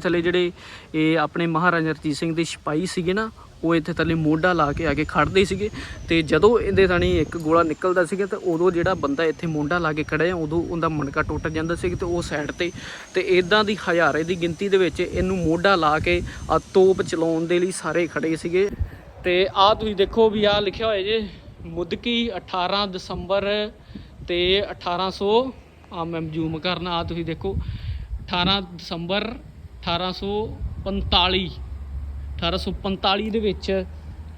ਥੱਲੇ ਜਿਹੜੇ ਇਹ ਆਪਣੇ ਮਹਾਰਾਜਾ ਰਣਜੀਤ ਸਿੰਘ ਦੇ ਸਿਪਾਹੀ ਸੀਗੇ ਨਾ, ਉਹ ਇੱਥੇ ਥੱਲੇ ਮੋਢਾ ਲਾ ਕੇ ਆ ਕੇ ਖੜਦੇ ਸੀਗੇ ਤੇ ਜਦੋਂ ਇਹਦੇ ਥਾਣੀ ਇੱਕ ਗੋਲਾ ਨਿਕਲਦਾ ਸੀਗਾ ਤੇ ਉਦੋਂ ਜਿਹੜਾ ਬੰਦਾ ਇੱਥੇ ਮੋਢਾ ਲਾ ਕੇ ਖੜਿਆ ਉਦੋਂ ਉਹਦਾ ਮਣਕਾ ਟੁੱਟ ਜਾਂਦਾ ਸੀ ਤੇ ਉਹ ਸਾਈਡ ਤੇ ਤੇ ਇਦਾਂ ਦੀ ਹਜ਼ਾਰੇ ਦੀ ਗਿਣਤੀ ਦੇ ਵਿੱਚ ਇਹਨੂੰ ਮੋਢਾ ਲਾ ਕੇ ਆ ਤੋਪ ਚਲਾਉਣ ਦੇ ਲਈ ਸਾਰੇ ਖੜੇ ਸੀਗੇ। ਤੇ ਆ ਤੁਸੀਂ ਦੇਖੋ ਵੀ ਆ ਲਿਖਿਆ ਹੋਇਆ ਜੇ, ਮੁਦਕੀ 18 ਦਸੰਬਰ ਤੇ 1800 ਆ ਮੈਂ ਜ਼ੂਮ ਕਰਨਾ ਆ ਤੁਸੀਂ ਦੇਖੋ 18 ਦਸੰਬਰ 1845 1845 ਦੇ ਵਿੱਚ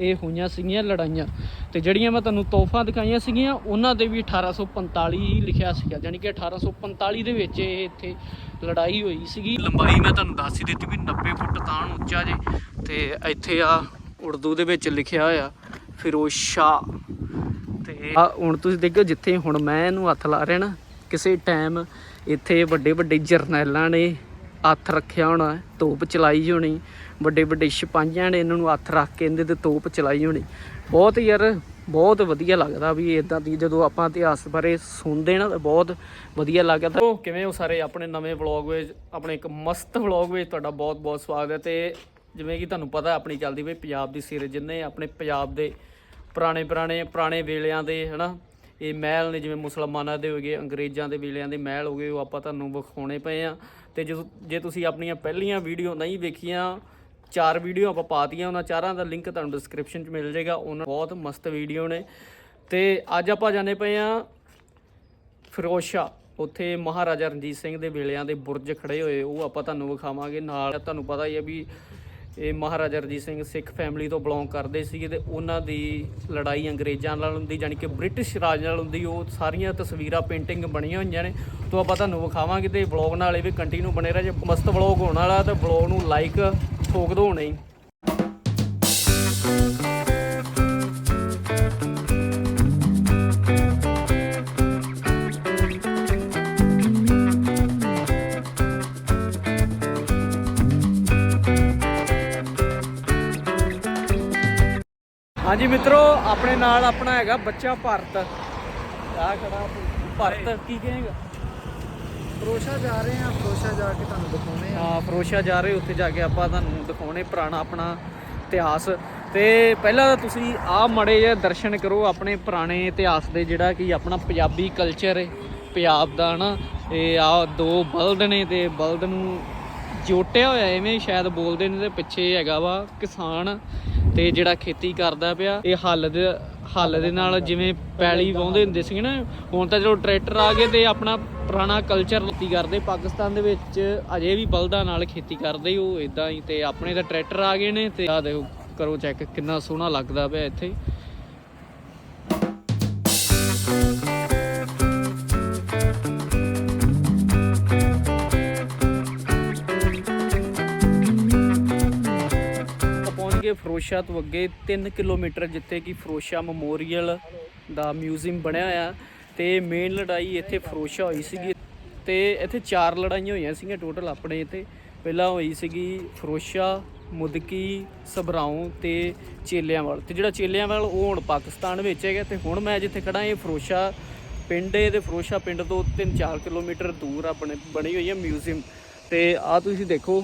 ਇਹ ਹੋਈਆਂ ਸੀਗੀਆਂ ਲੜਾਈਆਂ। ਤੇ ਜਿਹੜੀਆਂ ਮੈਂ ਤੁਹਾਨੂੰ ਤੋਹਫਾ ਦਿਖਾਈਆਂ ਸੀਗੀਆਂ ਉਹਨਾਂ ਦੇ ਵੀ 1845 ਹੀ ਲਿਖਿਆ ਸੀਗਾ। ਯਾਨੀ ਕਿ 1845 ਦੇ ਵਿੱਚ ਇਹ ਇੱਥੇ ਲੜਾਈ ਹੋਈ ਸੀਗੀ। ਲੰਬਾਈ ਮੈਂ ਤੁਹਾਨੂੰ ਦੱਸ ਹੀ ਦਿੱਤੀ ਵੀ 90 ਫੁੱਟ ਤਾਣ ਉੱਚਾ ਜੇ। ਤੇ ਇੱਥੇ ਆ ਉਰਦੂ ਦੇ ਵਿੱਚ ਲਿਖਿਆ ਹੋਇਆ ਫਿਰੋਜ਼ ਸ਼ਾਹ। ਤੇ ਆ ਹੁਣ ਤੁਸੀਂ ਦੇਖੋ ਜਿੱਥੇ ਹੁਣ ਮੈਂ ਇਹਨੂੰ ਹੱਥ ਲਾ ਰਿਹਾ ਨਾ ਕਿਸੇ ਟਾਈਮ ਇੱਥੇ ਵੱਡੇ ਵੱਡੇ ਜਰਨੈਲਾਂ ਨੇ ਹੱਥ ਰੱਖਿਆ ਹੋਣਾ, ਤੋਪ ਚਲਾਈ ਹੋਣੀ। ਵੱਡੇ ਵੱਡੇ ਸਿਪਾਹੀਆਂ ਨੇ ਇਹਨਾਂ ਨੂੰ ਹੱਥ ਰੱਖ ਕੇ ਇਹਦੇ ਤੇ ਤੋਪ ਚਲਾਈ ਹੋਣੀ। ਬਹੁਤ ਯਾਰ, ਬਹੁਤ ਵਧੀਆ ਲੱਗਦਾ ਵੀ ਇਦਾਂ ਦੀ ਜਦੋਂ ਆਪਾਂ ਇਤਿਹਾਸ ਬਾਰੇ ਸੁਣਦੇ ਨਾ ਤਾਂ ਬਹੁਤ ਵਧੀਆ ਲੱਗਦਾ। ਉਹ ਕਿਵੇਂ ਹੋ ਸਾਰੇ ਆਪਣੇ ਨਵੇਂ ਵਲੌਗ ਵਿੱਚ? ਆਪਣੇ ਇੱਕ ਮਸਤ ਵਲੌਗ ਵਿੱਚ ਤੁਹਾਡਾ ਬਹੁਤ ਬਹੁਤ ਸਵਾਗਤ ਹੈ ਤੇ ਜਿਵੇਂ ਕਿ ਤੁਹਾਨੂੰ ਪਤਾ ਆਪਣੀ ਚੱਲਦੀ ਪਈ ਪੰਜਾਬ ਦੀ ਸੀਰੀਜ਼ ਜਿੰਨੇ ਆਪਣੇ ਪੰਜਾਬ ਦੇ ਪੁਰਾਣੇ ਪੁਰਾਣੇ ਪੁਰਾਣੇ ਵੇਲਿਆਂ ਦੇ, ਹਨਾ? ਇਹ ਮਹਿਲ ਨੇ ਜਿਵੇਂ ਮੁਸਲਮਾਨਾਂ ਦੇ ਹੋਗੇ ਅੰਗਰੇਜ਼ਾਂ ਦੇ ਵੇਲਿਆਂ ਦੇ ਮਹਿਲ ਹੋਗੇ ਉਹ ਆਪਾਂ ਤੁਹਾਨੂੰ ਵਿਖਾਉਣੇ ਪਏ ਆ। ਤੇ ਜਦੋਂ, ਜੇ ਤੁਸੀਂ ਆਪਣੀਆਂ ਪਹਿਲੀਆਂ ਵੀਡੀਓ ਨਹੀਂ ਵੇਖੀਆਂ, ਚਾਰ ਵੀਡੀਓ ਆਪਾਂ ਪਾਤੀਆਂ, ਉਹਨਾਂ ਚਾਰਾਂ ਦਾ ਲਿੰਕ ਤੁਹਾਨੂੰ ਡਿਸਕ੍ਰਿਪਸ਼ਨ 'ਚ ਮਿਲ ਜਾਏਗਾ, ਉਹਨਾਂ ਬਹੁਤ ਮਸਤ ਵੀਡੀਓ ਨੇ। ਤੇ ਅੱਜ ਆਪਾਂ ਜਾਣੇ ਪਏ ਆ ਫਿਰੋਸ਼ਾ ਉੱਥੇ ਮਹਾਰਾਜਾ ਰਣਜੀਤ ਸਿੰਘ ਦੇ ਵੇਲਿਆਂ ਦੇ ਬੁਰਜ ਖੜੇ ਹੋਏ, ਉਹ ਆਪਾਂ ਤੁਹਾਨੂੰ ਵਿਖਾਵਾਂਗੇ, ਨਾਲ ਤੁਹਾਨੂੰ ਪਤਾ ਹੀ ਹੈ ਵੀ ਇਹ ਮਹਾਰਾਜਾ ਰਣਜੀਤ ਸਿੰਘ ਸਿੱਖ ਫੈਮਿਲੀ ਤੋਂ ਬਿਲੋਂਗ ਕਰਦੇ ਸੀਗੇ ਤੇ ਉਹਨਾਂ ਦੀ ਲੜਾਈ ਅੰਗਰੇਜ਼ਾਂ ਨਾਲ ਹੁੰਦੀ, ਜਾਣੀ ਕਿ ਬ੍ਰਿਟਿਸ਼ ਰਾਜ ਨਾਲ ਹੁੰਦੀ, ਉਹ ਸਾਰੀਆਂ ਤਸਵੀਰਾਂ ਪੇਂਟਿੰਗ ਬਣੀਆਂ ਹੋਈਆਂ ਨੇ। ਤੋਂ ਆਪਾਂ ਤੁਹਾਨੂੰ ਵਿਖਾਵਾਂਗੇ ਤੇ ਵਲੌਗ ਨਾਲ ਇਹ ਵੀ ਕੰਟੀਨਿਊ ਬਣੇ ਰਹੇ ਜੇ। ਮਸਤ ਵਲੌਗ ਹੋਣ ਵਾਲਾ ਤਾਂ ਵਲੌਗ ਨੂੰ ਲਾਈਕ ਠੋਕ ਦਿਓ ਨਹੀਂ ਹਾਂਜੀ ਮਿੱਤਰੋ ਆਪਣੇ ਨਾਲ ਆਪਣਾ ਹੈਗਾ ਬੱਚਾ ਭਾਰਤ। ਆ ਖੜਾ ਭਾਰਤ। ਕੀ ਕਹੇਗਾ? ਫਰੋਸ਼ਾ ਜਾ ਰਹੇ ਆ ਫਰੋਸ਼ਾ ਜਾ ਕੇ ਤੁਹਾਨੂੰ ਦਿਖਾਉਣੇ ਆ। ਹਾਂ ਫਰੋਸ਼ਾ ਜਾ ਰਹੇ ਉੱਥੇ ਜਾ ਕੇ ਆਪਾਂ ਤੁਹਾਨੂੰ ਦਿਖਾਉਣੇ ਪੁਰਾਣਾ ਆਪਣਾ ਇਤਿਹਾਸ। ਤੇ ਪਹਿਲਾਂ ਤਾਂ ਤੁਸੀਂ ਆਹ ਮੜੇ ਜਿਹੇ ਦਰਸ਼ਨ ਕਰੋ ਆਪਣੇ ਪੁਰਾਣੇ ਇਤਿਹਾਸ ਦੇ ਜਿਹੜਾ ਕਿ ਆਪਣਾ ਪੰਜਾਬੀ ਕਲਚਰ ਹੈ ਪੰਜਾਬ ਦਾ ਹਨਾ? ਇਹ ਆ ਦੋ ਬਲਦ ਨੇ ਤੇ ਬਲਦ ਨੂੰ ਜੋਟਿਆ ਹੋਇਆ ਐਵੇਂ ਸ਼ਾਇਦ ਬੋਲਦੇ ਨੇ ਤੇ ਪਿੱਛੇ ਹੈਗਾ ਵਾ ਕਿਸਾਨ। ਤੇ ਜਿਹੜਾ ਖੇਤੀ ਕਰਦਾ ਪਿਆ, ਇਹ ਹੱਲ ਦੇ ਹੱਲ ਦੇ ਨਾਲ ਜਿਵੇਂ ਪੈਲੀ ਵਾਹੁੰਦੇ ਹੁੰਦੇ ਸੀਗੇ ਨਾ, ਹੁਣ ਤਾਂ ਜਦੋਂ ਟਰੈਕਟਰ ਆ ਗਏ ਤੇ ਆਪਣਾ ਪੁਰਾਣਾ ਕਲਚਰ ਲੱਤੀ ਕਰਦੇ, ਪਾਕਿਸਤਾਨ ਦੇ ਵਿੱਚ ਅਜੇ ਵੀ ਬਲਦਾਂ ਨਾਲ ਖੇਤੀ ਕਰਦੇ ਉਹ ਇਦਾਂ ਹੀ ਤੇ ਆਪਣੇ ਤਾਂ ਟਰੈਕਟਰ ਆ ਗਏ ਨੇ ਤੇ ਆ ਦੇਖੋ, ਕਰੋ ਚੈੱਕ ਕਿੰਨਾ ਸੋਹਣਾ ਲੱਗਦਾ ਪਿਆ ਇੱਥੇ। ਆਪਾਂ ਫਰੋਸ਼ਾ ਤੋਂ ਅੱਗੇ 3 ਕਿਲੋਮੀਟਰ, ਜਿੱਥੇ ਕਿ ਫਰੋਸ਼ਾ ਮੈਮੋਰੀਅਲ ਦਾ ਮਿਊਜ਼ੀਅਮ ਬਣਿਆ ਹੋਇਆ। ਤੇ ਮੇਨ ਲੜਾਈ ਇੱਥੇ ਫਰੋਸ਼ਾ ਹੋਈ ਸੀਗੀ ਤੇ ਇੱਥੇ ਚਾਰ ਲੜਾਈਆਂ ਹੋਈਆਂ ਸੀਗੀਆਂ ਟੋਟਲ ਆਪਣੇ ਇੱਥੇ। ਪਹਿਲਾਂ ਹੋਈ ਸੀਗੀ ਫਰੋਸ਼ਾ, ਮੁਦਕੀ ਸਬਰਾਉਂ ਤੇ ਚੇਲਿਆਂਵਾਲ। ਤੇ ਜਿਹੜਾ ਚੇਲਿਆਂਵਾਲ ਉਹ ਹੁਣ ਪਾਕਿਸਤਾਨ ਵਿੱਚ ਹੈਗਾ ਤੇ ਹੁਣ ਮੈਂ ਜਿੱਥੇ ਖੜਾ ਇਹ ਫਰੋਸ਼ਾ ਪਿੰਡ ਹੈ ਤੇ ਫਰੋਸ਼ਾ ਪਿੰਡ ਤੋਂ 3-4 ਕਿਲੋਮੀਟਰ ਦੂਰ ਆਪਣੇ ਬਣੀ ਹੋਈ ਹੈ ਮਿਊਜ਼ੀਅਮ। ਤੇ ਆ ਤੁਸੀਂ ਦੇਖੋ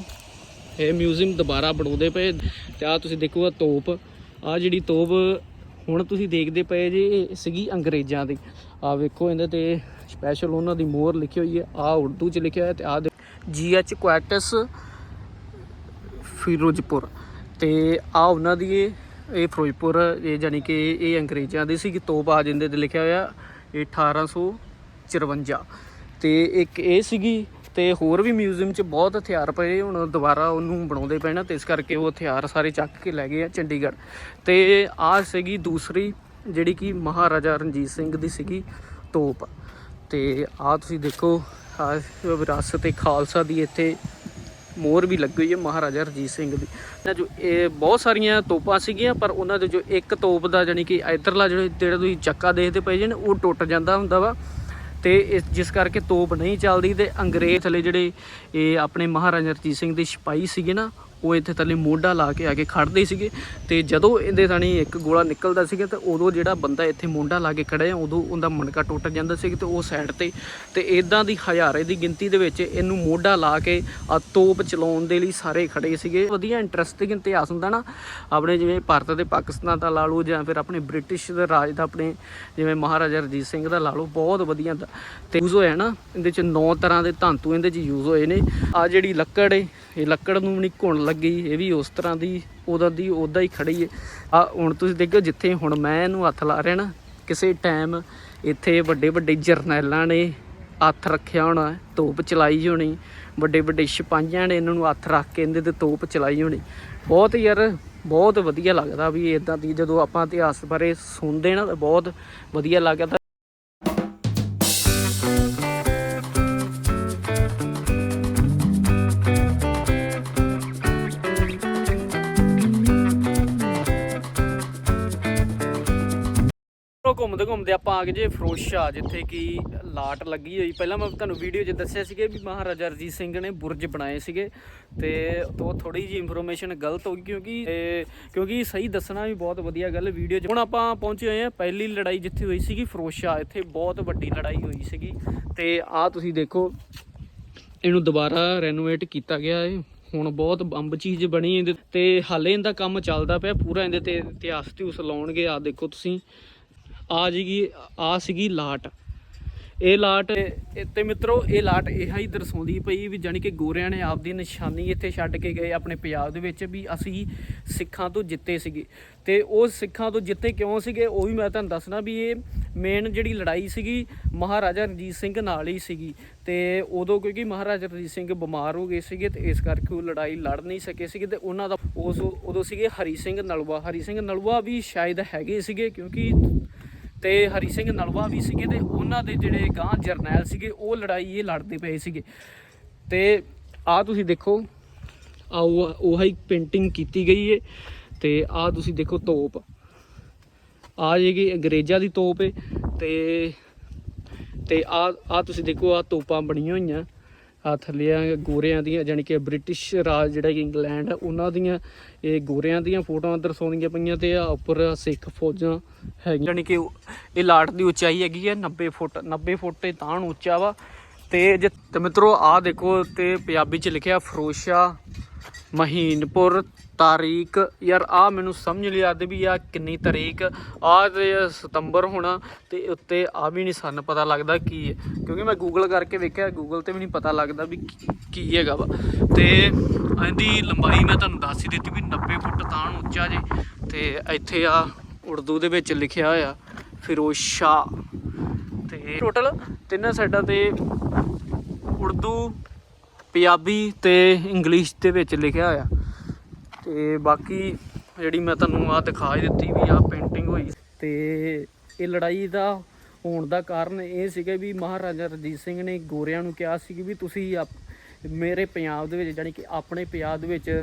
ਇਹ ਮਿਊਜ਼ੀਅਮ ਦੁਬਾਰਾ ਬਣਾਉਂਦੇ ਪਏ। ਤੇ ਆ ਤੁਸੀਂ ਦੇਖੋ ਆ ਤੋਪ। ਆ ਜਿਹੜੀ ਤੋਪ ਹੁਣ ਤੁਸੀਂ ਦੇਖਦੇ ਪਏ ਜੇ, ਇਹ ਸੀਗੀ ਅੰਗਰੇਜ਼ਾਂ ਦੀ। ਆ ਵੇਖੋ ਇਹਦੇ ਤੇ ਸਪੈਸ਼ਲ ਉਹਨਾਂ ਦੀ ਮੋਹਰ ਲਿਖੀ ਹੋਈ ਹੈ। ਆ ਉਰਦੂ ਚ ਲਿਖਿਆ ਹੋਇਆ ਤੇ ਆ ਜੀ ਐਚ ਕੁਆਟਸ ਫਿਰੋਜ਼ਪੁਰ ਤੇ ਆ ਉਹਨਾਂ ਦੀ ਇਹ ਇਹ ਫਿਰੋਜ਼ਪੁਰ, ਇਹ ਜਾਨੀ ਕਿ ਇਹ ਅੰਗਰੇਜ਼ਾਂ ਦੀ ਸੀ ਕਿ ਤੋਪ। ਆ ਜਿੰਦੇ ਤੇ ਲਿਖਿਆ ਹੋਇਆ, ਇਹ 1854 ਤੇ ਇੱਕ ਇਹ ਸੀਗੀ ਤੇ ਹੋਰ ਵੀ ਮਿਊਜ਼ੀਅਮ 'ਚ ਬਹੁਤ ਹਥਿਆਰ ਪਏ ਹੁਣ ਦੁਬਾਰਾ ਉਹਨੂੰ ਬਣਾਉਂਦੇ ਪੈਣਾ ਨਾ, ਤੇ ਇਸ ਕਰਕੇ ਉਹ ਹਥਿਆਰ ਸਾਰੇ ਚੱਕ ਕੇ ਲੈ ਗਏ ਆ ਚੰਡੀਗੜ੍ਹ। ਤੇ ਆ ਸੀਗੀ ਦੂਸਰੀ, ਜਿਹੜੀ ਕਿ ਮਹਾਰਾਜਾ ਰਣਜੀਤ ਸਿੰਘ ਦੀ ਸੀਗੀ ਤੋਪ। ਤੇ ਆ ਤੁਸੀਂ ਦੇਖੋ, ਆ ਵਿਰਾਸਤ e ਖਾਲਸਾ ਦੀ, ਇੱਥੇ ਮੋਹਰ ਵੀ ਲੱਗੀ ਹੋਈ ਹੈ ਮਹਾਰਾਜਾ ਰਣਜੀਤ ਸਿੰਘ ਦੀ। ਇਹਨਾਂ ਜੋ ਇਹ ਬਹੁਤ ਸਾਰੀਆਂ ਤੋਪਾਂ ਸੀਗੀਆਂ, ਪਰ ਉਹਨਾਂ ਦੇ ਜੋ ਇੱਕ ਤੋਪ ਦਾ ਜਾਨੀ ਕਿ ਇਧਰਲਾ ਜਿਹੜਾ ਜਿਹੜਾ ਤੁਸੀਂ ਚੱਕਾ ਦੇਖਦੇ ਪਏ ਜੇ ਨਾ, ਉਹ ਟੁੱਟ ਜਾਂਦਾ ਹੁੰਦਾ ਵਾ। ਤੇ ਇਸ, ਜਿਸ ਕਰਕੇ ਤੋਪ ਨਹੀਂ ਚੱਲਦੀ ਤੇ ਅੰਗਰੇਜ਼ ਥਲੇ ਜਿਹੜੇ ਇਹ ਆਪਣੇ ਮਹਾਰਾਜਾ ਰਣਜੀਤ ਸਿੰਘ ਦੇ ਸਿਪਾਹੀ ਸੀਗੇ ਨਾ ਉਹ ਇੱਥੇ ਥੱਲੇ ਮੋਢਾ ਲਾ ਕੇ ਆ ਕੇ ਖੜਦੇ ਸੀਗੇ ਤੇ ਜਦੋਂ ਇਹਦੇ ਥਾਣੀ ਇੱਕ ਗੋਲਾ ਨਿਕਲਦਾ ਸੀਗਾ ਤੇ ਉਦੋਂ ਜਿਹੜਾ ਬੰਦਾ ਇੱਥੇ ਮੋਢਾ ਲਾ ਕੇ ਖੜਿਆ, ਉਦੋਂ ਉਹਦਾ ਮਣਕਾ ਟੁੱਟ ਜਾਂਦਾ ਸੀ ਤੇ ਉਹ ਸਾਈਡ ਤੇ। ਤੇ ਇਦਾਂ ਦੀ ਹਜ਼ਾਰੇ ਦੀ ਗਿਣਤੀ ਦੇ ਵਿੱਚ ਇਹਨੂੰ ਮੋਢਾ ਲਾ ਕੇ ਆ ਤੋਪ ਚਲਾਉਣ ਦੇ ਲਈ ਸਾਰੇ ਖੜੇ ਸੀਗੇ। ਵਧੀਆ ਇੰਟਰਸਟਿੰਗ ਇਤਿਹਾਸ ਹੁੰਦਾ ਨਾ, ਆਪਣੇ ਜਿਵੇਂ ਭਾਰਤ ਤੇ ਪਾਕਿਸਤਾਨ ਦਾ ਲਾ ਲਓ ਜਾਂ ਫਿਰ ਆਪਣੇ ਬ੍ਰਿਟਿਸ਼ ਦੇ ਰਾਜ ਦਾ ਆਪਣੇ ਜਿਵੇਂ ਮਹਾਰਾਜਾ ਰਣਜੀਤ ਸਿੰਘ ਦਾ ਲਾ ਲਓ, ਬਹੁਤ ਵਧੀਆ ਤੇ ਯੂਜ਼ ਹੋਇਆ ਨਾ, ਇਹਦੇ ਚ ਨੌ ਤਰ੍ਹਾਂ ਦੇ ਧਾਤੂ ਇਹਦੇ ਚ ਯੂਜ਼ ਹੋਏ ਨੇ। ਆ ਜਿਹੜੀ ਲੱਕੜ ਏ, ਇਹ ਲੱਕੜ ਨੂੰ ਵੀ ਨਹੀਂ ਘੁਣ ਗਈ ਇਹ ਵੀ ਉਸ ਤਰ੍ਹਾਂ ਦੀ, ਉਹਦਾ ਦੀ, ਉਹਦਾ ਹੀ ਖੜੀ ਹੈ ਆ, ਹੁਣ ਤੁਸੀਂ ਦੇਖੋ ਜਿੱਥੇ ਹੁਣ ਮੈਂ ਇਹਨੂੰ ਹੱਥ ਲਾ ਰਿਹਾ ਨਾ, ਕਿਸੇ ਟਾਈਮ ਇੱਥੇ ਵੱਡੇ ਵੱਡੇ ਜਰਨੈਲਾਂ ਨੇ ਹੱਥ ਰੱਖਿਆ ਹੋਣਾ, ਤੋਪ ਚਲਾਈ ਹੋਣੀ, ਵੱਡੇ ਵੱਡੇ ਸਿਪਾਹੀਆਂ ਨੇ ਇਹਨਾਂ ਨੂੰ ਹੱਥ ਰੱਖ ਕੇ ਇਹਦੇ ਤੇ ਤੋਪ ਚਲਾਈ ਹੋਣੀ। ਬਹੁਤ ਯਾਰ, ਬਹੁਤ ਵਧੀਆ ਲੱਗਦਾ ਵੀ ਇਦਾਂ ਦੀ ਜਦੋਂ ਆਪਾਂ ਇਤਿਹਾਸ ਬਾਰੇ ਸੁਣਦੇ ਨਾ ਤਾਂ ਬਹੁਤ ਵਧੀਆ ਲੱਗਦਾ। ਘੁੰਮਦੇ ਆਪਾਂ ਆ ਗਏ ਜੇ ਫਰੋਸ਼ਾ, ਜਿੱਥੇ ਕਿ ਲਾਟ ਲੱਗੀ ਹੋਈ। ਪਹਿਲਾਂ ਮੈਂ ਤੁਹਾਨੂੰ ਵੀਡੀਓ 'ਚ ਦੱਸਿਆ ਸੀਗੇ ਵੀ ਮਹਾਰਾਜਾ ਰਣਜੀਤ ਸਿੰਘ ਨੇ ਬੁਰਜ ਬਣਾਏ ਸੀਗੇ ਤੇ ਤੋਂ ਥੋੜੀ ਜੀ ਇਨਫੋਰਮੇਸ਼ਨ ਗਲਤ ਹੋ ਗਈ ਕਿਉਂਕਿ, ਤੇ ਕਿਉਂਕਿ ਸਹੀ ਦੱਸਣਾ ਵੀ ਬਹੁਤ ਵਧੀਆ ਗੱਲ ਵੀਡੀਓ 'ਚ। ਹੁਣ ਆਪਾਂ ਪਹੁੰਚੇ ਹੋਏ ਆ ਪਹਿਲੀ ਲੜਾਈ ਜਿੱਥੇ ਹੋਈ ਸੀਗੀ ਫਰੋਸ਼ਾ, ਇੱਥੇ ਬਹੁਤ ਵੱਡੀ ਲੜਾਈ ਹੋਈ ਸੀਗੀ। ਤੇ ਆ ਤੁਸੀਂ ਦੇਖੋ, ਇਹਨੂੰ ਦੁਬਾਰਾ ਰੈਨੋਵੇਟ ਕੀਤਾ ਗਿਆ ਹੈ ਹੁਣ ਬਹੁਤ ਬੰਬ ਚੀਜ਼ ਬਣੀ ਇਹਦੇ ਤੇ ਹਾਲੇ ਇਹਦਾ ਕੰਮ ਚੱਲਦਾ ਪਿਆ, ਪੂਰਾ ਇਹਦੇ ਤੇ ਇਤਿਹਾਸ ਤੇ ਉਸ ਲਾਉਣਗੇ। ਆ ਦੇਖੋ ਤੁਸੀਂ ਆ ਜੀਗੀ, ਆ ਸੀਗੀ ਲਾਟ। ਇਹ ਲਾਟ ਇਹ- ਤੇ ਮਿੱਤਰੋ, ਇਹ ਲਾਟ ਇਹ ਹੀ ਦਰਸਾਉਂਦੀ ਪਈ ਵੀ ਜਾਣੀ ਕਿ ਗੋਰਿਆਂ ਨੇ ਆਪਦੀ ਨਿਸ਼ਾਨੀ ਇੱਥੇ ਛੱਡ ਕੇ ਗਏ ਆਪਣੇ ਪੰਜਾਬ ਦੇ ਵਿੱਚ ਵੀ ਅਸੀਂ ਸਿੱਖਾਂ ਤੋਂ ਜਿੱਤੇ ਸੀਗੇ। ਤੇ ਉਹ ਸਿੱਖਾਂ ਤੋਂ ਜਿੱਤੇ ਕਿਉਂ ਸੀਗੇ, ਉਹ ਵੀ ਮੈਂ ਤੁਹਾਨੂੰ ਦੱਸਣਾ ਵੀ ਇਹ ਮੇਨ ਜਿਹੜੀ ਲੜਾਈ ਸੀਗੀ, ਮਹਾਰਾਜਾ ਰਣਜੀਤ ਸਿੰਘ ਨਾਲ ਹੀ ਸੀਗੀ। ਤੇ ਉਦੋਂ ਕਿਉਂਕਿ ਮਹਾਰਾਜਾ ਰਣਜੀਤ ਸਿੰਘ ਬਿਮਾਰ ਹੋ ਗਏ ਸੀਗੇ ਤੇ ਇਸ ਕਰਕੇ ਉਹ ਲੜਾਈ ਲੜ ਨਹੀਂ ਸਕੇ ਸੀਗੇ ਤੇ ਉਹਨਾਂ ਦਾ ਉਸ ਉਦੋਂ ਸੀਗੇ ਹਰੀ ਸਿੰਘ ਨਲਵਾ ਹਰੀ ਸਿੰਘ ਨਲਵਾ ਵੀ ਸ਼ਾਇਦ ਹੈਗੇ ਸੀਗੇ ਕਿਉਂਕਿ ਤੇ ਹਰੀ ਸਿੰਘ ਨਲਵਾ ਵੀ ਸੀਗੇ ਤੇ ਉਹਨਾਂ ਦੇ ਜਿਹੜੇ ਗਾਂ ਜਰਨੈਲ ਸੀਗੇ, ਉਹ ਲੜਾਈ ਇਹ ਲੜਦੇ ਪਏ ਸੀਗੇ। ਤੇ ਆ ਤੁਸੀਂ ਦੇਖੋ ਆ ਉਹ ਹੀ ਪੇਂਟਿੰਗ ਕੀਤੀ ਗਈ ਏ ਤੇ ਆ ਤੁਸੀਂ ਦੇਖੋ ਤੋਪ। ਆ ਜਿਹੜੀ ਅੰਗਰੇਜ਼ਾਂ ਦੀ ਤੋਪ ਏ ਤੇ ਤੇ ਆ ਆ ਤੁਸੀਂ ਦੇਖੋ ਆ ਤੋਪਾਂ ਬਣੀਆਂ ਹੋਈਆਂ। ਆ ਥੱਲੇ ਗੋਰਿਆਂ ਦੀਆਂ ਜਾਣੀ ਕਿ ਬ੍ਰਿਟਿਸ਼ ਰਾਜ ਜਿਹੜਾ ਕਿ ਇੰਗਲੈਂਡ ਆ, ਉਹਨਾਂ ਦੀਆਂ ਇਹ ਗੋਰਿਆਂ ਦੀਆਂ ਫੋਟੋਆਂ ਦਰਸਾਉਂਦੀਆਂ ਪਈਆਂ ਤੇ ਆ ਉੱਪਰ ਸਿੱਖ ਫੌਜਾਂ ਹੈਗੀਆਂ। ਜਾਣੀ ਕਿ ਇਹ ਲਾਟ ਦੀ ਉਚਾਈ ਹੈਗੀ ਹੈ 90 ਫੁੱਟ 90 ਫੁੱਟ ਤੇ ਤਾਂ ਉੱਚਾ ਵਾ। ਤੇ ਜੇ ਤੇ ਮਿੱਤਰੋ ਆ ਦੇਖੋ ਤੇ ਪੰਜਾਬੀ ਚ ਲਿਖਿਆ ਫਰੋਸ਼ਾ ਮਹੀਨਪੁਰ ਤਾਰੀਖ ਯਾਰ ਆ ਮੈਨੂੰ ਸਮਝ ਨਹੀਂ ਆਦੇ ਵੀ ਆ ਕਿੰਨੀ ਤਾਰੀਖ ਆ ਤੇ ਸਤੰਬਰ ਹੋਣਾ ਤੇ ਉੱਤੇ ਆ ਵੀ ਨਹੀਂ ਸਾਨੂੰ ਪਤਾ ਲੱਗਦਾ ਕੀ ਹੈ। ਕਿਉਂਕਿ ਮੈਂ ਗੂਗਲ ਕਰਕੇ ਵੇਖਿਆ ਗੂਗਲ ਤੇ ਵੀ ਨਹੀਂ ਪਤਾ ਲੱਗਦਾ ਵੀ ਕੀ- ਕੀ ਹੈਗਾ ਵਾ। ਤੇ ਇਹਦੀ ਲੰਬਾਈ ਮੈਂ ਤੁਹਾਨੂੰ ਦੱਸ ਹੀ ਦਿੱਤੀ ਵੀ 90 ਫੁੱਟ ਤਾਂ ਉੱਚਾ ਜੇ। ਤੇ ਇੱਥੇ ਆ ਉਰਦੂ ਦੇ ਵਿੱਚ ਲਿਖਿਆ ਹੋਇਆ, ਫਿਰੋਜ਼ ਸ਼ਾਹ। ਤੇ ਟੋਟਲ ਤਿੰਨਾਂ ਸਾਈਡਾਂ ਤੇ ਉਰਦੂ, ਪੰਜਾਬੀ ਤੇ ਇੰਗਲਿਸ਼ ਦੇ ਵਿੱਚ ਲਿਖਿਆ ਹੋਇਆ। ਤੇ ਬਾਕੀ ਜਿਹੜੀ ਮੈਂ ਤੁਹਾਨੂੰ ਆ ਦਿਖਾ ਹੀ ਦਿੱਤੀ ਵੀ ਆ ਪੇਂਟਿੰਗ ਹੋਈ ਤੇ ਇਹ ਲੜਾਈ ਦਾ ਹੋਣ ਦਾ ਕਾਰਨ ਇਹ ਸੀਗਾ ਵੀ ਮਹਾਰਾਜਾ ਰਣਜੀਤ ਸਿੰਘ ਨੇ ਗੋਰਿਆਂ ਨੂੰ ਕਿਹਾ ਸੀ ਕਿ ਵੀ ਤੁਸੀਂ ਆਪ- ਮੇਰੇ ਪੰਜਾਬ ਦੇ ਵਿੱਚ ਜਾਣੀ ਕਿ ਆਪਣੇ ਪੰਜਾਬ ਦੇ ਵਿੱਚ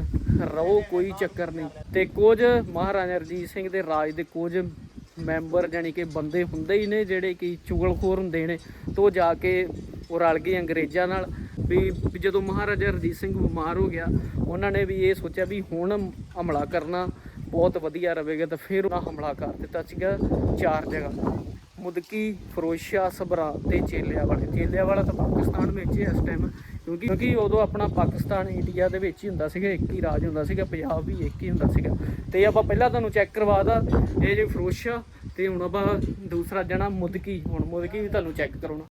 ਰਹੋ, ਕੋਈ ਚੱਕਰ ਨਹੀਂ। ਤੇ ਕੁਝ ਮਹਾਰਾਜਾ ਰਣਜੀਤ ਸਿੰਘ ਦੇ ਰਾਜ ਦੇ ਕੁਝ ਮੈਂਬਰ ਜਾਣੀ ਕਿ ਬੰਦੇ ਹੁੰਦੇ ਹੀ ਨੇ ਜਿਹੜੇ ਕਿ ਚੁਗਲਖੋਰ ਹੁੰਦੇ ਨੇ, ਤੋਂ ਜਾ ਕੇ ਉਹ ਰਲ ਗਏ ਅੰਗਰੇਜ਼ਾਂ ਨਾਲ। ਵੀ ਜਦੋਂ ਮਹਾਰਾਜਾ ਰਣਜੀਤ ਸਿੰਘ ਬਿਮਾਰ ਹੋ ਗਿਆ, ਉਹਨਾਂ ਨੇ ਵੀ ਇਹ ਸੋਚਿਆ ਵੀ ਹੁਣ ਹਮਲਾ ਕਰਨਾ ਬਹੁਤ ਵਧੀਆ ਰਹੇਗਾ ਤਾਂ ਫਿਰ ਉਹਨਾਂ ਹਮਲਾ ਕਰ ਦਿੱਤਾ ਸੀਗਾ ਚਾਰ ਜਗ੍ਹਾ। ਮੁਦਕੀ ਫਰੋਸ਼ਾ ਸਬਰਾ ਤੇ ਚੇਲਿਆਂ ਵਾਲੇ ਚੇਲਿਆਂ ਵਾਲਾ ਤਾਂ ਪਾਕਿਸਤਾਨ ਵਿੱਚ ਹੈ ਇਸ ਟਾਈਮ ਕਿਉਂਕਿ ਕਿਉਂਕਿ ਉਦੋਂ ਆਪਣਾ ਪਾਕਿਸਤਾਨ ਇੰਡੀਆ ਦੇ ਵਿੱਚ ਹੀ ਹੁੰਦਾ ਸੀਗਾ, ਇੱਕ ਹੀ ਰਾਜ ਹੁੰਦਾ ਸੀਗਾ, ਪੰਜਾਬ ਵੀ ਇੱਕ ਹੀ ਹੁੰਦਾ ਸੀਗਾ। ਤੇ ਆਪਾਂ ਪਹਿਲਾਂ ਤੁਹਾਨੂੰ ਚੈੱਕ ਕਰਵਾਦਾ ਇਹ ਜੇ ਫਰੋਸ਼ਾ ਤੇ ਹੁਣ ਆਪਾਂ ਦੂਸਰਾ ਜਣਾ ਮੁਦਕੀ, ਹੁਣ ਮੁਦਕੀ ਵੀ ਤੁਹਾਨੂੰ ਚੈੱਕ ਕਰਾਉਣਾ।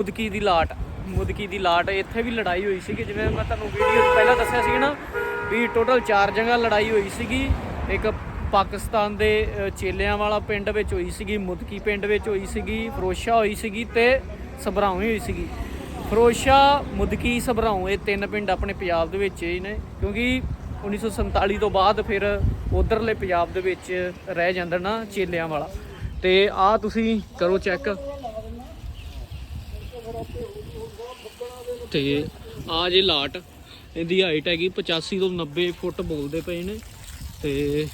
ਮੁਦਕੀ ਦੀ ਲਾਟ, ਮੁਦਕੀ ਦੀ ਲਾਟ, ਇੱਥੇ ਵੀ ਲੜਾਈ ਹੋਈ ਸੀਗੀ, ਜਿਵੇਂ ਮੈਂ ਤੁਹਾਨੂੰ ਵੀਡੀਓ ਪਹਿਲਾਂ ਦੱਸਿਆ ਸੀ ਨਾ, ਵੀ ਟੋਟਲ 4 ਜਗ੍ਹਾ ਲੜਾਈ ਹੋਈ ਸੀਗੀ। ਇੱਕ ਪਾਕਿਸਤਾਨ ਦੇ ਚੇਲਿਆਂ ਵਾਲਾ ਪਿੰਡ ਵਿੱਚ ਹੋਈ ਸੀਗੀ, ਮੁਦਕੀ ਪਿੰਡ ਵਿੱਚ ਹੋਈ ਸੀਗੀ, ਫਰੋਸ਼ਾ ਹੋਈ ਸੀਗੀ ਤੇ ਸਭਰਾਉਂ ਹੋਈ ਸੀਗੀ। ਫਰੋਸ਼ਾ, ਮੁਦਕੀ, ਸਭਰਾਉਂ, ਇਹ ਤਿੰਨ ਪਿੰਡ ਆਪਣੇ ਪੰਜਾਬ ਦੇ ਵਿੱਚ ਹੀ ਨੇ, ਕਿਉਂਕਿ 1947 ਤੋਂ ਬਾਅਦ ਫਿਰ ਉਧਰਲੇ ਪੰਜਾਬ ਦੇ ਵਿੱਚ ਰਹਿ ਜਾਂਦਾ ਨਾ ਚੇਲਿਆਂ ਵਾਲਾ। ਤੇ ਆ ਤੁਸੀਂ ਕਰੋ ਚੈੱਕ ਤੇ ਆ ਜੇ ਲਾਟ, ਇਹਦੀ ਹਾਈਟ ਹੈਗੀ 85 ਤੋਂ 90 ਫੁੱਟ ਬੋਲਦੇ ਪਏ ਨੇ ਤੇ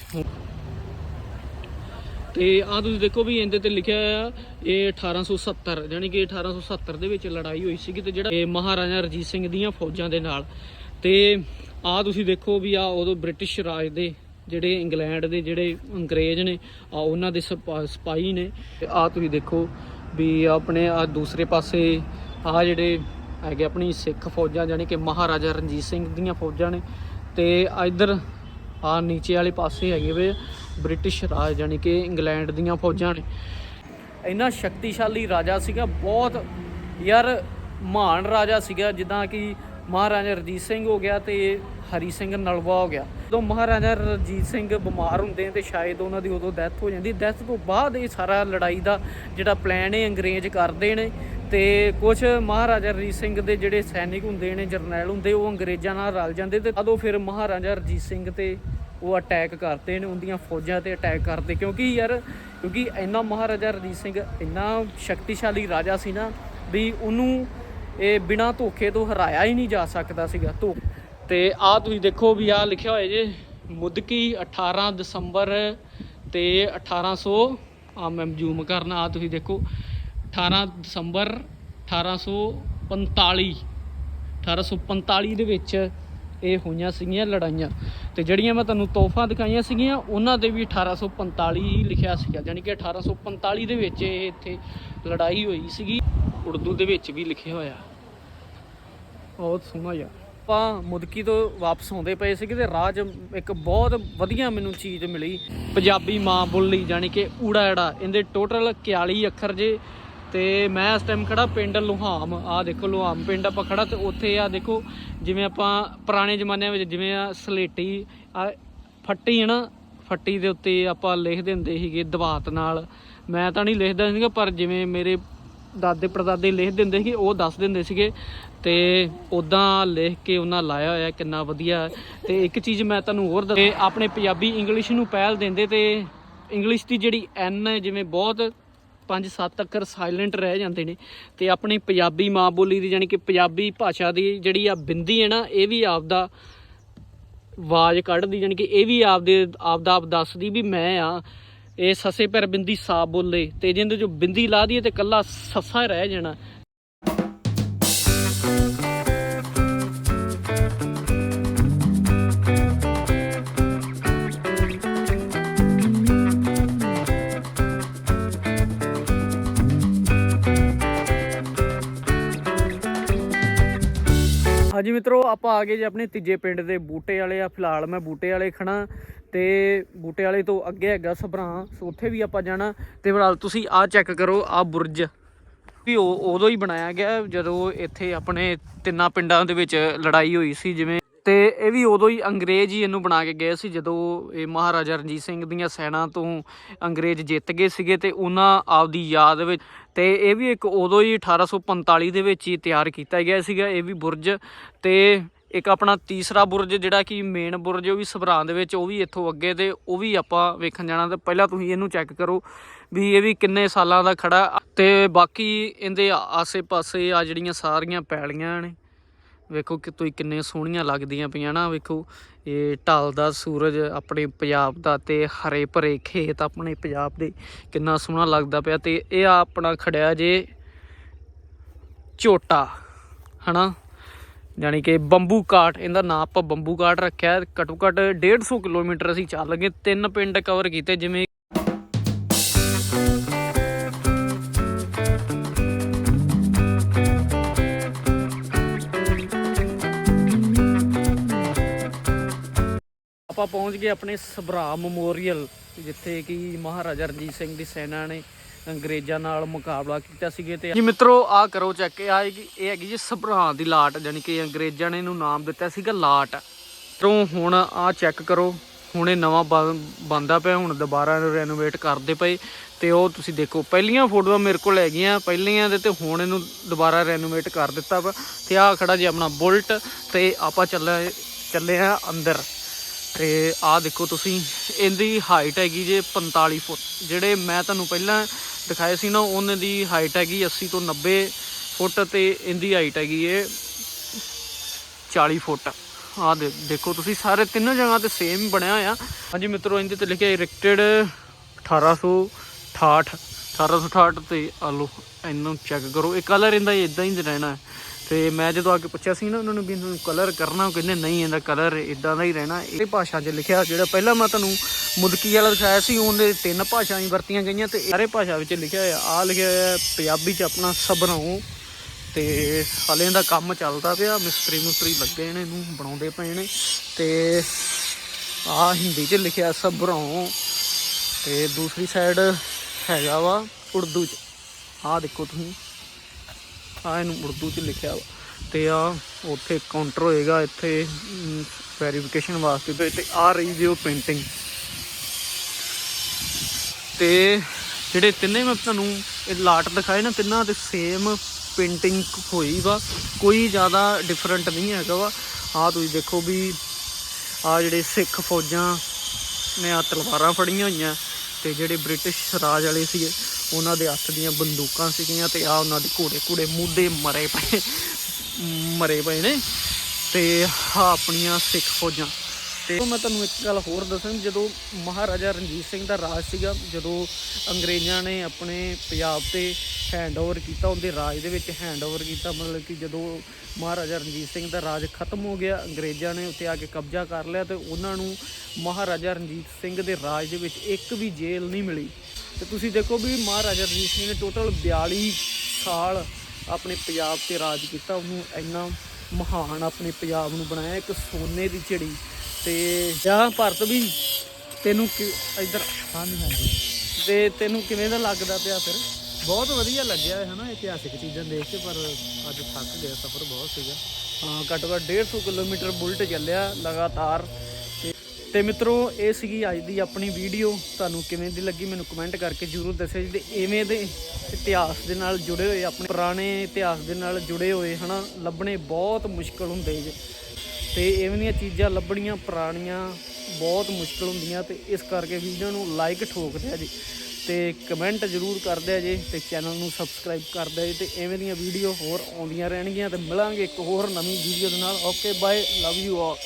ਤੇ ਆ ਤੁਸੀਂ ਦੇਖੋ ਵੀ ਇਹਦੇ ਤੇ ਲਿਖਿਆ ਆ ਇਹ 1870 ਯਾਨੀ ਕਿ 1870 ਦੇ ਵਿੱਚ ਲੜਾਈ ਹੋਈ ਸੀਗੀ ਤੇ ਜਿਹੜਾ ਇਹ ਮਹਾਰਾਜਾ ਰਣਜੀਤ ਸਿੰਘ ਦੀਆਂ ਫੌਜਾਂ ਦੇ ਨਾਲ। ਤੇ ਆ ਤੁਸੀਂ ਦੇਖੋ ਵੀ ਆ ਉਦੋਂ ਬ੍ਰਿਟਿਸ਼ ਰਾਜ ਦੇ ਜਿਹੜੇ ਇੰਗਲੈਂਡ ਦੇ ਜਿਹੜੇ ਅੰਗਰੇਜ਼ ਨੇ ਆ ਉਹਨਾਂ ਦੇ ਸਿਪਾ- ਸਿਪਾਹੀ ਨੇ। ਤੇ ਆ ਤੁਸੀਂ ਦੇਖੋ ਵੀ ਆਪਣੇ ਆ ਦੂਸਰੇ ਪਾਸੇ ਆ ਜਿਹੜੇ ਹੈਗੇ ਆਪਣੀ ਸਿੱਖ ਫੌਜਾਂ ਯਾਨੀ ਕਿ ਮਹਾਰਾਜਾ ਰਣਜੀਤ ਸਿੰਘ ਦੀਆਂ ਫੌਜਾਂ ਨੇ ਤੇ ਇਧਰ ਆ ਨੀਚੇ ਵਾਲੇ ਪਾਸੇ ਹੈਗੇ ਵੇ ਬ੍ਰਿਟਿਸ਼ ਰਾਜ ਯਾਨੀ ਕਿ ਇੰਗਲੈਂਡ ਦੀਆਂ ਫੌਜਾਂ ਨੇ। ਇੰਨਾ ਸ਼ਕਤੀਸ਼ਾਲੀ ਰਾਜਾ ਸੀਗਾ, ਬਹੁਤ ਯਾਰ ਮਹਾਨ ਰਾਜਾ ਸੀਗਾ, ਜਿੱਦਾਂ ਕਿ ਮਹਾਰਾਜਾ ਰਣਜੀਤ ਸਿੰਘ ਹੋ ਗਿਆ ਤੇ ਹਰੀ ਸਿੰਘ ਨਲਵਾ ਹੋ ਗਿਆ। ਜਦੋਂ ਮਹਾਰਾਜਾ ਰਣਜੀਤ ਸਿੰਘ ਬਿਮਾਰ ਹੁੰਦੇ ਤੇ ਸ਼ਾਇਦ ਉਹਨਾਂ ਦੀ ਉਦੋਂ ਡੈਥ ਹੋ ਜਾਂਦੀ। ਡੈਥ ਤੋਂ ਬਾਅਦ ਇਹ ਸਾਰਾ ਲੜਾਈ ਦਾ ਜਿਹੜਾ ਪਲਾਨ ਹੈ ਅੰਗਰੇਜ਼ ਕਰਦੇ ਨੇ ਤੇ ਕੁਝ ਮਹਾਰਾਜਾ ਰਣਜੀਤ ਸਿੰਘ ਦੇ ਜਿਹੜੇ ਸੈਨਿਕ ਹੁੰਦੇ ਨੇ, ਜਰਨੈਲ ਹੁੰਦੇ, ਉਹ ਅੰਗਰੇਜ਼ਾਂ ਨਾਲ ਰਲ ਜਾਂਦੇ ਤੇ ਉਦੋਂ ਫਿਰ ਮਹਾਰਾਜਾ ਰਣਜੀਤ ਸਿੰਘ ਤੇ ਉਹ ਅਟੈਕ ਕਰਦੇ ਨੇ, ਉਹਦੀਆਂ ਫੌਜਾਂ ਤੇ ਅਟੈਕ ਕਰਦੇ। ਕਿਉਂਕਿ ਯਾਰ, ਕਿਉਂਕਿ ਇੰਨਾ ਮਹਾਰਾਜਾ ਰਣਜੀਤ ਸਿੰਘ ਇੰਨਾ ਸ਼ਕਤੀਸ਼ਾਲੀ ਰਾਜਾ ਸੀ ਨਾ ਵੀ ਉਹਨੂੰ ਇਹ ਬਿਨਾਂ ਧੋਖੇ ਤੋਂ ਹਰਾਇਆ ਹੀ ਨਹੀਂ ਜਾ ਸਕਦਾ ਸੀਗਾ, ਧੋ ਤੇ ਆ ਤੁਸੀਂ ਦੇਖੋ ਵੀ ਆ ਲਿਖਿਆ ਹੋਇਆ ਜੇ, ਮੁਦਕੀ 18 ਦਸੰਬਰ ਤੇ 1800 ਆ ਮੈਂ ਜ਼ੂਮ ਕਰਨਾ ਆ ਤੁਸੀਂ ਦੇਖੋ 18 ਦਸੰਬਰ 1845 1845 ਦੇ ਵਿੱਚ ਇਹ ਹੋਈਆਂ ਸੀਗੀਆਂ ਲੜਾਈਆਂ। ਤੇ ਜਿਹੜੀਆਂ ਮੈਂ ਤੁਹਾਨੂੰ ਤੋਹਫਾਂ ਦਿਖਾਈਆਂ ਸੀਗੀਆਂ, ਉਹਨਾਂ ਦੇ ਵੀ 1845 ਹੀ ਲਿਖਿਆ ਸੀਗਾ ਯਾਨੀ ਕਿ 1845 ਦੇ ਵਿੱਚ ਇਹ ਇੱਥੇ ਲੜਾਈ ਹੋਈ ਸੀਗੀ। ਉਰਦੂ ਦੇ ਵਿੱਚ ਵੀ ਲਿਖਿਆ ਹੋਇਆ। ਬਹੁਤ ਸੋਹਣਾ ਯਾਰ। ਆਪਾਂ ਮੁਦਕੀ ਤੋਂ ਵਾਪਸ ਆਉਂਦੇ ਪਏ ਸੀਗੇ ਤੇ ਰਾਹ 'ਚ ਇੱਕ ਬਹੁਤ ਵਧੀਆ ਮੈਨੂੰ ਚੀਜ਼ ਮਿਲੀ। ਪੰਜਾਬੀ ਮਾਂ ਬੋਲੀ ਯਾਨੀ ਕਿ ਊੜਾ ਐੜਾ, ਇਹਦੇ ਟੋਟਲ 41 ਅੱਖਰ ਜੇ। ਤੇ ਮੈਂ ਇਸ ਟਾਈਮ ਖੜਾ ਪਿੰਡ ਲੁਹਾਮ। ਆ ਦੇਖੋ ਲੁਹਾਮ ਪਿੰਡ ਆਪਾਂ ਖੜਾ ਤੇ ਉੱਥੇ ਆ ਦੇਖੋ, ਜਿਵੇਂ ਆਪਾਂ ਪੁਰਾਣੇ ਜ਼ਮਾਨਿਆਂ ਵਿੱਚ ਜਿਵੇਂ ਆ ਸਲੇਟੀ ਆ ਫੱਟੀ ਹੈ ਨਾ, ਫੱਟੀ ਦੇ ਉੱਤੇ ਆਪਾਂ ਲਿਖ ਦਿੰਦੇ ਸੀਗੇ ਦਵਾਤ ਨਾਲ। ਮੈਂ ਤਾਂ ਨਹੀਂ ਲਿਖਦਾ ਸੀਗਾ, ਪਰ ਜਿਵੇਂ ਮੇਰੇ ਦਾਦੇ ਪੜਦਾਦੇ ਲਿਖ ਦਿੰਦੇ ਸੀ ਉਹ ਦੱਸ ਦਿੰਦੇ ਸੀਗੇ ਤੇ ਉਦਾਂ ਲਿਖ ਕੇ ਉਹਨਾਂ ਲਾਇਆ ਹੋਇਆ, ਕਿੰਨਾ ਵਧੀਆ ਹੈ। ਤੇ ਇੱਕ ਚੀਜ਼ ਮੈਂ ਤੁਹਾਨੂੰ ਹੋਰ ਦੱਸ ਆਪਣੇ ਪੰਜਾਬੀ ਇੰਗਲਿਸ਼ ਨੂੰ ਪਹਿਲ ਦਿੰਦੇ ਤੇ ਇੰਗਲਿਸ਼ ਦੀ ਜਿਹੜੀ ਐਨ ਹੈ, ਜਿਵੇਂ ਬਹੁਤ 5-7 ਅੱਖਰ ਸਾਇਲੈਂਟ ਰਹਿ ਜਾਂਦੇ ਨੇ ਤੇ ਆਪਣੀ ਪੰਜਾਬੀ ਮਾਂ ਬੋਲੀ ਦੀ ਯਾਨੀ ਕਿ ਪੰਜਾਬੀ ਭਾਸ਼ਾ ਦੀ ਜਿਹੜੀ ਆ ਬਿੰਦੀ ਹੈ ਨਾ, ਇਹ ਵੀ ਆਪਦਾ ਆਵਾਜ਼ ਕੱਢਦੀ ਯਾਨੀ ਕਿ ਇਹ ਵੀ ਆਪਦੇ, ਆਪਦਾ ਆਪ ਦੱਸਦੀ ਵੀ ਮੈਂ ਆ ਇਹ ਸੱਸੇ ਪੈਰ ਬਿੰਦੀ ਸਾ ਬੋਲੇ ਤੇ ਜਿੰਦੇ ਜੋ ਬਿੰਦੀ ਲਾ ਦਈਏ ਤੇ ਕੱਲਾ ਸੱਸਾ ਰਹਿ ਜਾਣਾ। ਹਾਂਜੀ ਮਿੱਤਰੋ, ਆਪਾਂ ਆ ਗਏ ਜੀ ਆਪਣੇ ਤੀਜੇ ਪਿੰਡ ਦੇ ਬੂਟੇ ਵਾਲੇ ਆ। ਫਿਲਹਾਲ ਮੈਂ ਬੂਟੇ ਵਾਲੇ ਖਣਾ ਤੇ ਬੂਟੇ ਵਾਲੇ ਤੋਂ ਅੱਗੇ ਹੈਗਾ ਸਭਰਾ, ਸੋ ਉੱਥੇ ਵੀ ਆਪਾਂ ਜਾਣਾ। ਤੇ ਫਿਲਹਾਲ ਤੁਸੀਂ ਆਹ ਚੈੱਕ ਕਰੋ, ਆਹ ਬੁਰਜ। ਵੀ ਉਹ ਉਦੋਂ ਹੀ ਬਣਾਇਆ ਗਿਆ, ਜਦੋਂ ਇੱਥੇ ਆਪਣੇ ਤਿੰਨਾਂ ਪਿੰਡਾਂ ਦੇ ਵਿੱਚ ਲੜਾਈ ਹੋਈ ਸੀ, ਜਿਵੇਂ ਤੇ ਇਹ ਵੀ ਉਦੋਂ ਹੀ ਅੰਗਰੇਜ਼ ਹੀ ਇਹਨੂੰ ਬਣਾ ਕੇ ਗਏ ਸੀ, ਜਦੋਂ ਇਹ ਮਹਾਰਾਜਾ ਰਣਜੀਤ ਸਿੰਘ ਦੀਆਂ ਸੈਨਾ ਤੋਂ ਅੰਗਰੇਜ਼ ਜਿੱਤ ਗਏ ਸੀਗੇ, ਤੇ ਉਹਨਾਂ ਆਪਦੀ ਯਾਦ ਵਿੱਚ ਤੇ ਇਹ ਵੀ ਇੱਕ ਉਦੋਂ ਹੀ 1845 ਦੇ ਵਿੱਚ ਹੀ ਤਿਆਰ ਕੀਤਾ ਗਿਆ ਸੀਗਾ, ਇਹ ਵੀ ਬੁਰਜ। ਤੇ ਇੱਕ ਆਪਣਾ ਤੀਸਰਾ ਬੁਰਜ, ਜਿਹੜਾ ਕਿ ਮੇਨ ਬੁਰਜ, ਉਹ ਵੀ ਸਭਰਾਂ ਦੇ ਵਿੱਚ, ਉਹ ਵੀ ਇੱਥੋਂ ਅੱਗੇ ਤੇ ਉਹ ਵੀ ਆਪਾਂ ਵੇਖਣ ਜਾਣਾ ਤੇ ਪਹਿਲਾਂ ਤੁਸੀਂ ਇਹਨੂੰ ਚੈੱਕ ਕਰੋ ਵੀ ਇਹ ਵੀ ਕਿੰਨੇ ਸਾਲਾਂ ਦਾ ਖੜਾ ਤੇ ਬਾਕੀ ਇਹਦੇ ਆਸੇ-ਪਾਸੇ ਆ ਜਿਹੜੀਆਂ ਸਾਰੀਆਂ ਪੈਲੀਆਂ ਨੇ, ਵੇਖੋ ਕਿ ਤੁਸੀਂ ਕਿੰਨੇ ਸੋਹਣੀਆਂ ਲੱਗਦੀਆਂ ਪਈਆਂ ਨਾ, ਵੇਖੋ। ਇਹ ਢਲਦਾ ਸੂਰਜ ਆਪਣੇ ਪੰਜਾਬ ਦਾ ਤੇ ਹਰੇ ਭਰੇ ਖੇਤ ਆਪਣੇ ਪੰਜਾਬ ਦੇ ਕਿੰਨਾ ਸੋਹਣਾ ਲੱਗਦਾ ਪਿਆ ਤੇ ਇਹ ਆ ਆਪਣਾ ਖੜਿਆ ਜੇ ਝੋਟਾ, ਹਨਾ? ਯਾਨੀ ਕਿ ਬੰਬੂ ਕਾਟ, ਇਹਦਾ ਨਾਮ ਆਪਾਂ ਬੰਬੂ ਕਾਟ ਰੱਖਿਆ ਘੱਟੋ ਘੱਟ 150 ਕਿਲੋਮੀਟਰ ਅਸੀਂ ਚੱਲ ਗਏ ਤਿੰਨ ਪਿੰਡ ਕਵਰ ਕੀਤੇ, ਜਿਵੇਂ ਆਪਾਂ ਪਹੁੰਚ ਗਏ ਆਪਣੇ ਸਭਰਾ ਮੈਮੋਰੀਅਲ ਜਿੱਥੇ ਕਿ ਮਹਾਰਾਜਾ ਰਣਜੀਤ ਸਿੰਘ ਦੀ ਸੈਨਾ ਨੇ ਅੰਗਰੇਜ਼ਾਂ ਨਾਲ ਮੁਕਾਬਲਾ ਕੀਤਾ ਸੀਗੇ ਤੇ ਜੀ ਮਿੱਤਰੋ ਆ ਕਰੋ ਚੈੱਕ ਇਹ ਆਏਗੀ ਇਹ ਹੈਗੀ ਜੀ ਸਭਰਾ ਦੀ ਲਾਟ ਯਾਨੀ ਕਿ ਅੰਗਰੇਜ਼ਾਂ ਨੇ ਇਹਨੂੰ ਨਾਮ ਦਿੱਤਾ ਸੀਗਾ ਲਾਟ। ਤੋਂ ਹੁਣ ਆ ਚੈੱਕ ਕਰੋ, ਹੁਣ ਇਹ ਨਵਾਂ ਬੰਦਾ ਪਿਆ, ਹੁਣ ਦੁਬਾਰਾ ਇਹਨੂੰ ਰੈਨੋਵੇਟ ਕਰਦੇ ਪਏ ਤੇ ਉਹ ਤੁਸੀਂ ਦੇਖੋ, ਪਹਿਲੀਆਂ ਫੋਟੋਆਂ ਮੇਰੇ ਕੋਲ ਹੈਗੀਆਂ, ਪਹਿਲੀਆਂ ਦੇ ਤੇ ਹੁਣ ਇਹਨੂੰ ਦੁਬਾਰਾ ਰੈਨੋਵੇਟ ਕਰ ਦਿੱਤਾ ਵਾ। ਤੇ ਆ ਖੜਾ ਜੀ ਆਪਣਾ ਬੁਲਟ ਤੇ ਆਪਾਂ ਚੱਲੇ ਚੱਲੇ ਆ ਅੰਦਰ। ਤੇ ਆਹ ਦੇਖੋ ਤੁਸੀਂ, ਇਹਦੀ ਹਾਈਟ ਹੈਗੀ ਜੇ 45 ਫੁੱਟ, ਜਿਹੜੇ ਮੈਂ ਤੁਹਾਨੂੰ ਪਹਿਲਾਂ ਦਿਖਾਏ ਸੀ ਨਾ, ਉਹਨਾਂ ਦੀ ਹਾਈਟ ਹੈਗੀ 80 ਤੋਂ 90 ਫੁੱਟ ਤੇ ਇਹਦੀ ਹਾਈਟ ਹੈਗੀ ਏ 40 ਫੁੱਟ। ਆ ਦੇ, ਦੇਖੋ ਤੁਸੀਂ, ਸਾਰੇ ਤਿੰਨੋਂ ਜਗ੍ਹਾ ਤੇ ਸੇਮ ਬਣਿਆ ਹੋਇਆ। ਹਾਂਜੀ ਮਿੱਤਰੋ, ਇਹਦੇ ਤੇ ਲਿਖਿਆ ਇਰੈਕਟਡ 1868 1868 ਤੇ ਆ ਲੋ ਇਹਨੂੰ ਚੈੱਕ ਕਰੋ। ਇਹ ਕਲਰ ਇਹਦਾ ਇਦਾਂ ਹੀ ਰਹਿਣਾ ਹੈ। ਤੇ ਮੈਂ ਜਦੋਂ ਆ ਕੇ ਪੁੱਛਿਆ ਸੀ ਨਾ ਉਹਨਾਂ ਨੂੰ ਵੀ ਇਹਨਾਂ ਨੂੰ ਕਲਰ ਕਰਨਾ, ਉਹ ਕਹਿੰਦੇ ਨਹੀਂ, ਇਹਦਾ ਕਲਰ ਇਦਾਂ ਦਾ ਹੀ ਰਹਿਣਾ। ਇਹ ਭਾਸ਼ਾ 'ਚ ਲਿਖਿਆ ਜਿਹੜਾ ਪਹਿਲਾਂ ਮੈਂ ਤੁਹਾਨੂੰ ਮੁਦਕੀ ਵਾਲਾ ਦਿਖਾਇਆ ਸੀ, ਉਹਦੇ ਤਿੰਨ ਭਾਸ਼ਾਵਾਂ ਹੀ ਵਰਤੀਆਂ ਗਈਆਂ ਤੇ ਸਾਰੇ ਭਾਸ਼ਾ ਵਿੱਚ ਲਿਖਿਆ ਹੋਇਆ ਆ ਲਿਖਿਆ ਹੋਇਆ ਪੰਜਾਬੀ 'ਚ ਆਪਣਾ ਸਬਰੋਂ ਤੇ ਹਾਲੇ ਦਾ ਕੰਮ ਚੱਲਦਾ ਪਿਆ, ਮਿਸਤਰੀ ਮੁਸਤਰੀ ਲੱਗੇ ਨੇ ਇਹਨੂੰ, ਬਣਾਉਂਦੇ ਪਏ ਨੇ ਤੇ ਆ ਹਿੰਦੀ 'ਚ ਲਿਖਿਆ ਸਬਰੋਂ ਤੇ ਦੂਸਰੀ ਸਾਈਡ ਹੈਗਾ ਵਾ ਉਰਦੂ 'ਚ। ਆ ਦੇਖੋ ਤੁਸੀਂ। ਆ, ਇਹਨੂੰ ਉਰਦੂ 'ਚ ਲਿਖਿਆ ਵਾ। ਤੇ ਆ, ਉੱਥੇ ਕਾਊਂਟਰ ਹੋਏਗਾ ਇੱਥੇ ਵੈਰੀਫਿਕੇਸ਼ਨ ਵਾਸਤੇ ਤੇ- ਆ ਰਹੀ ਜੀ ਉਹ ਪੇਂਟਿੰਗ ਤੇ ਜਿਹੜੇ ਤਿੰਨੇ ਮੈਂ ਤੁਹਾਨੂੰ ਇਹ ਲਾਟ ਦਿਖਾਏ ਨਾ, ਤਿੰਨਾਂ 'ਤੇ ਸੇਮ ਪੇਂਟਿੰਗ ਹੋਈ ਵਾ। ਕੋਈ ਜ਼ਿਆਦਾ ਡਿਫਰੈਂਟ ਨਹੀਂ ਹੈਗਾ ਵਾ। ਆ ਤੁਸੀਂ ਦੇਖੋ ਵੀ ਆ ਜਿਹੜੇ ਸਿੱਖ ਫੌਜਾਂ ਨੇ ਆ ਤਲਵਾਰਾਂ ਫੜੀਆਂ ਹੋਈਆਂ, ਤੇ ਜਿਹੜੇ ਬ੍ਰਿਟਿਸ਼ ਰਾਜ ਵਾਲੇ ਸੀਗੇ। ਉਹਨਾਂ ਦੇ ਹੱਥ ਦੀਆਂ ਬੰਦੂਕਾਂ ਸੀਗੀਆਂ ਤੇ ਆ ਉਹਨਾਂ ਦੇ ਘੋੜੇ ਘੋੜੇ ਮੁੱਦੇ ਮਰੇ ਪਏ ਮਰੇ ਪਏ ਨੇ ਤੇ ਆ ਆਪਣੀਆਂ ਸਿੱਖ ਫੌਜਾਂ। ਤੇ ਮੈਂ ਤੁਹਾਨੂੰ ਇੱਕ ਗੱਲ ਹੋਰ ਦੱਸਾਂ, ਜਦੋਂ ਮਹਾਰਾਜਾ ਰਣਜੀਤ ਸਿੰਘ ਦਾ ਰਾਜ ਸੀਗਾ, ਜਦੋਂ ਅੰਗਰੇਜ਼ਾਂ ਨੇ ਆਪਣੇ ਪੰਜਾਬ ਤੇ ਹੈਂਡਓਵਰ ਕੀਤਾ, ਉਹਦੇ ਰਾਜ ਦੇ ਵਿੱਚ ਹੈਂਡਓਵਰ ਕੀਤਾ, ਮਤਲਬ ਕਿ ਜਦੋਂ ਮਹਾਰਾਜਾ ਰਣਜੀਤ ਸਿੰਘ ਦਾ ਰਾਜ ਖਤਮ ਹੋ ਗਿਆ, ਅੰਗਰੇਜ਼ਾਂ ਨੇ ਉੱਤੇ ਆ ਕੇ ਕਬਜ਼ਾ ਕਰ ਲਿਆ ਤੇ ਉਹਨਾਂ ਨੂੰ ਮਹਾਰਾਜਾ ਰਣਜੀਤ ਸਿੰਘ ਦੇ ਰਾਜ ਦੇ ਵਿੱਚ ਇੱਕ ਵੀ ਜੇਲ੍ਹ ਨਹੀਂ ਮਿਲੀ। ਤੇ ਤੁਸੀਂ ਦੇਖੋ ਵੀ ਮਹਾਰਾਜਾ ਰਣਜੀਤ ਸਿੰਘ ਨੇ ਟੋਟਲ 42 ਸਾਲ ਆਪਣੇ ਪੰਜਾਬ ਤੇ ਰਾਜ ਕੀਤਾ। ਉਹਨੂੰ ਇੰਨਾ ਮਹਾਨ ਆਪਣੇ ਪੰਜਾਬ ਨੂੰ ਬਣਾਇਆ ਇੱਕ ਸੋਨੇ ਦੀ ਚਿੜੀ ਤੇ ਜਾਂ ਭਾਰਤ ਵੀ ਤੈਨੂੰ ਇੱਧਰ ਹਾਂਜੀ ਹਾਂਜੀ ਤੇ ਤੈਨੂੰ ਕਿਵੇਂ ਦਾ ਲੱਗਦਾ ਪਿਆ ਫਿਰ? ਬਹੁਤ ਵਧੀਆ ਲੱਗਿਆ ਹੈ ਨਾ ਇਤਿਹਾਸਿਕ ਚੀਜ਼ਾਂ ਦੇਖ ਕੇ ਪਰ ਅੱਜ ਥੱਕ ਗਿਆ ਸਫ਼ਰ ਬਹੁਤ ਸੀਗਾ। ਹਾਂ ਘੱਟੋ ਘੱਟ 150 ਕਿਲੋਮੀਟਰ ਬੁਲਟ ਚੱਲਿਆ ਲਗਾਤਾਰ ਤੇ ਮਿੱਤਰੋ, ਇਹ ਸੀਗੀ ਅੱਜ ਦੀ ਆਪਣੀ ਵੀਡੀਓ। ਤੁਹਾਨੂੰ ਕਿਵੇਂ ਦੀ ਲੱਗੀ ਮੈਨੂੰ ਕਮੈਂਟ ਕਰਕੇ ਜਰੂਰ ਦੱਸਿਓ ਜੀ ਤੇ ਐਵੇਂ ਦੇ ਇਤਿਹਾਸ ਦੇ ਨਾਲ ਜੁੜੇ ਹੋਏ, ਆਪਣੇ ਪੁਰਾਣੇ ਇਤਿਹਾਸ ਦੇ ਨਾਲ ਜੁੜੇ ਹੋਏ, ਹਨਾ? ਲੱਭਣੇ ਬਹੁਤ ਮੁਸ਼ਕਲ ਹੁੰਦੇ ਜੇ। ਤੇ ਐਵੇਂ ਦੀਆਂ ਚੀਜ਼ਾਂ ਲੱਭਣੀਆਂ ਪੁਰਾਣੀਆਂ ਬਹੁਤ ਮੁਸ਼ਕਲ ਹੁੰਦੀਆਂ ਤੇ ਇਸ ਕਰਕੇ ਵੀਡੀਓ ਨੂੰ ਲਾਈਕ ਠੋਕ ਦਿਆ ਜੀ। ਤੇ ਕਮੈਂਟ ਜਰੂਰ ਕਰ ਦਿਆ ਜੇ ਤੇ ਚੈਨਲ ਨੂੰ ਸਬਸਕ੍ਰਾਈਬ ਕਰ ਦਿਆ ਜੀ ਤੇ ਐਵੇਂ ਦੀਆਂ ਵੀਡੀਓ ਹੋਰ ਆਉਂਦੀਆਂ ਰਹਿਣਗੀਆਂ ਤੇ ਮਿਲਾਂਗੇ ਇੱਕ ਹੋਰ ਨਵੀਂ ਵੀਡੀਓ ਦੇ ਨਾਲ। Okay bye love you all